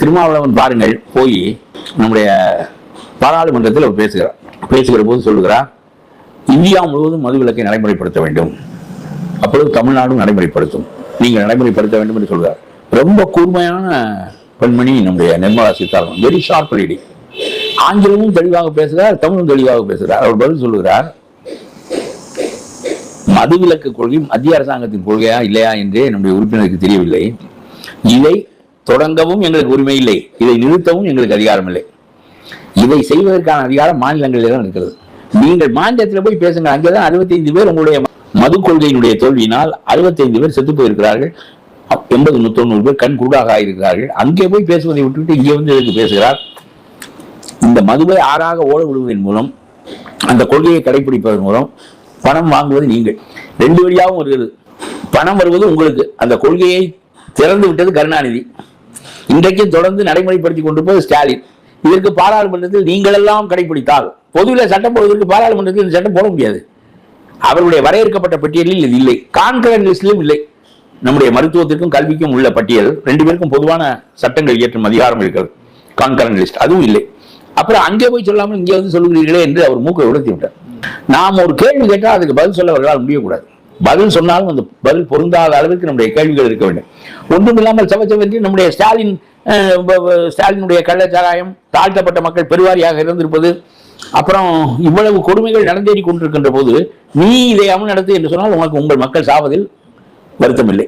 திருமாவளவன் பாருங்கள் போய் நம்முடைய பாராளுமன்றத்தில் அவர் பேசுகிறார். பேசுகிற போது சொல்லுகிறார் இந்தியா முழுவதும் மதுவிலக்கை நடைமுறைப்படுத்த வேண்டும். அப்பொழுது தமிழ்நாடும் நடைமுறைப்படுத்தும். நீங்கள் நடைமுறைப்படுத்த வேண்டும் என்று சொல்கிறார். ரொம்ப கூர்மையான பெண்மணி நம்முடைய Nirmala Sitharaman. Very sharp lady ஆங்கிலமும் தெளிவாக பேசுகிறார் தமிழும் தெளிவாக பேசுகிறார். அவர் பதில் சொல்லுகிறார் மதுவிலக்கு கொள்கை மத்திய அரசாங்கத்தின் கொள்கையா இல்லையா என்றே நம்முடைய உறுப்பினருக்கு தெரியவில்லை. இதை தொடங்கவும் எங்களுக்கு உரிமை இல்லை. இதை நிறுத்தவும் எங்களுக்கு அதிகாரம் இல்லை. இதை செய்வதற்கான அதிகாரம் மாநிலங்களில் தான் இருக்கிறது. நீங்கள் மாநிலத்தில் போய் பேசுங்க அங்கேதான் அறுபத்தைந்து பேர் உங்களுடைய மது கொள்கையினுடைய தோல்வியினால் அறுபத்தைந்து பேர் செத்து போயிருக்கிறார்கள். அப்- எண்பது தொண்ணூறு பேர் கண் குருடாக ஆயிருக்கிறார்கள். அங்கே போய் பேசுவதை விட்டுவிட்டு இங்கே வந்து எதுக்கு பேசுகிறார்? இந்த மதுவை ஆறாக ஓட விடுவதன் மூலம் அந்த கொள்கையை கடைபிடிப்பதன் மூலம் பணம் வாங்குவது நீங்கள். ரெண்டு வழியாகவும் வருகிறது. பணம் வருவது உங்களுக்கு. அந்த கொள்கையை திறந்து விட்டது கருணாநிதி. இன்றைக்கும் தொடர்ந்து நடைமுறைப்படுத்தி கொண்டு போய் ஸ்டாலின். இதற்கு பாராளுமன்றத்தில் நீங்களெல்லாம் கடைபிடித்தால் பொதுவில் சட்டம் போடுவதற்கு பாராளுமன்றத்தில் இந்த சட்டம் போட முடியாது. அவருடைய வரையறுக்கப்பட்ட பட்டியலில் இது இல்லை. கான்கரன் லிஸ்டிலும் இல்லை. நம்முடைய மருத்துவத்திற்கும் கல்விக்கும் உள்ள பட்டியல். ரெண்டு பேருக்கும் பொதுவான சட்டங்கள் இயற்றும் அதிகாரம் இருக்கிறது. கான்கரன் லிஸ்ட் அதுவும் இல்லை. அப்புறம் அங்கே போய் சொல்லாமல் இங்கே வந்து சொல்லுகிறீர்களே என்று அவர் மூக்கை உடைத்து விட்டார். நாம் ஒரு கேள்வி கேட்டால் அதுக்கு பதில் சொல்ல அவர்களால் முடியக்கூடாது. பதில் சொன்னாலும் அந்த பதில் பொருந்தாத அளவுக்கு நம்முடைய கேள்விகள் இருக்க வேண்டும். ஒன்றும் இல்லாமல் சவச்சவென்று நம்முடைய ஸ்டாலின் ஸ்டாலினுடைய கள்ளச்சாராயம் தாழ்த்தப்பட்ட மக்கள் பெருவாரியாக இருந்திருப்பது அப்புறம் இவ்வளவு கொடுமைகள் நடந்தேறி கொண்டிருக்கின்ற போது நீ இதை அமல் நடத்து என்று சொன்னால் உனக்கு உங்கள் மக்கள் சாவதில் வருத்தமில்லை.